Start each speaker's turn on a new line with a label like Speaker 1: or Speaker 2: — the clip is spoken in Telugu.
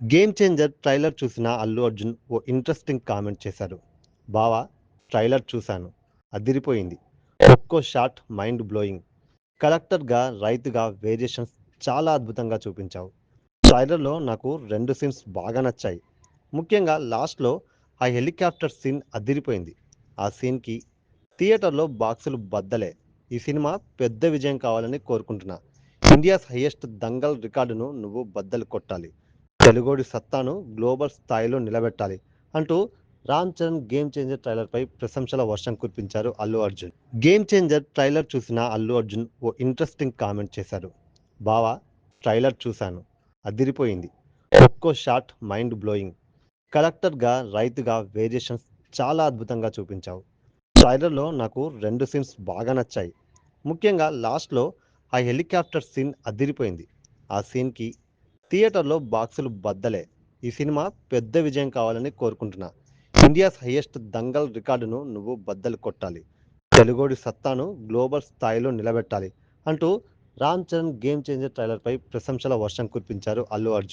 Speaker 1: గేమ్ చేంజర్ ట్రైలర్ చూసిన అల్లు అర్జున్ ఓ ఇంట్రెస్టింగ్ కామెంట్ చేశారు బావా ట్రైలర్ చూశాను. అదిరిపోయింది. ఒక్కో షాట్ మైండ్ బ్లోయింగ్ కలెక్టర్గా రైతుగా వేరియేషన్స్ చాలా అద్భుతంగా చూపించావు. ట్రైలర్లో నాకు రెండు సీన్స్ బాగా నచ్చాయి. ముఖ్యంగా లాస్ట్లో ఆ హెలికాప్టర్ సీన్ అదిరిపోయింది. ఆ సీన్కి థియేటర్లో బాక్సులు బద్దలే. ఈ సినిమా పెద్ద విజయం కావాలని కోరుకుంటున్నా. ఇండియాస్ హైయెస్ట్ దంగల్ రికార్డును నువ్వు బద్దలు కొట్టాలి. తెలుగోడి సత్తాను గ్లోబల్ స్థాయిలో నిలబెట్టాలి అంటూ రామ్ చరణ్ గేమ్ చేంజర్ ట్రైలర్పై ప్రశంసల వర్షం కురిపించారు Allu Arjun. Game changer trailer చూసిన అల్లు అర్జున్ ఓ ఇంట్రెస్టింగ్ కామెంట్ చేశారు. బావా ట్రైలర్ చూశాను. అదిరిపోయింది. ఒక్కో షాట్ మైండ్ బ్లోయింగ్. కలెక్టర్గా రైతుగా వేరియేషన్స్ చాలా అద్భుతంగా చూపించావు. ట్రైలర్లో నాకు రెండు సీన్స్ బాగా నచ్చాయి. ముఖ్యంగా లాస్ట్లో ఆ హెలికాప్టర్ సీన్ అదిరిపోయింది. ఆ సీన్కి థియేటర్లో బాక్సులు బద్దలే. ఈ సినిమా పెద్ద విజయం కావాలని కోరుకుంటున్నా. ఇండియాస్ హైయెస్ట్ దంగల్ రికార్డును నువ్వు బద్దలు కొట్టాలి. తెలుగోడి సత్తాను గ్లోబల్ స్థాయిలో నిలబెట్టాలి అంటూ రామ్ చరణ్ గేమ్ చేంజర్ ట్రైలర్పై ప్రశంసల వర్షం కురిపించారు అల్లు అర్జున్.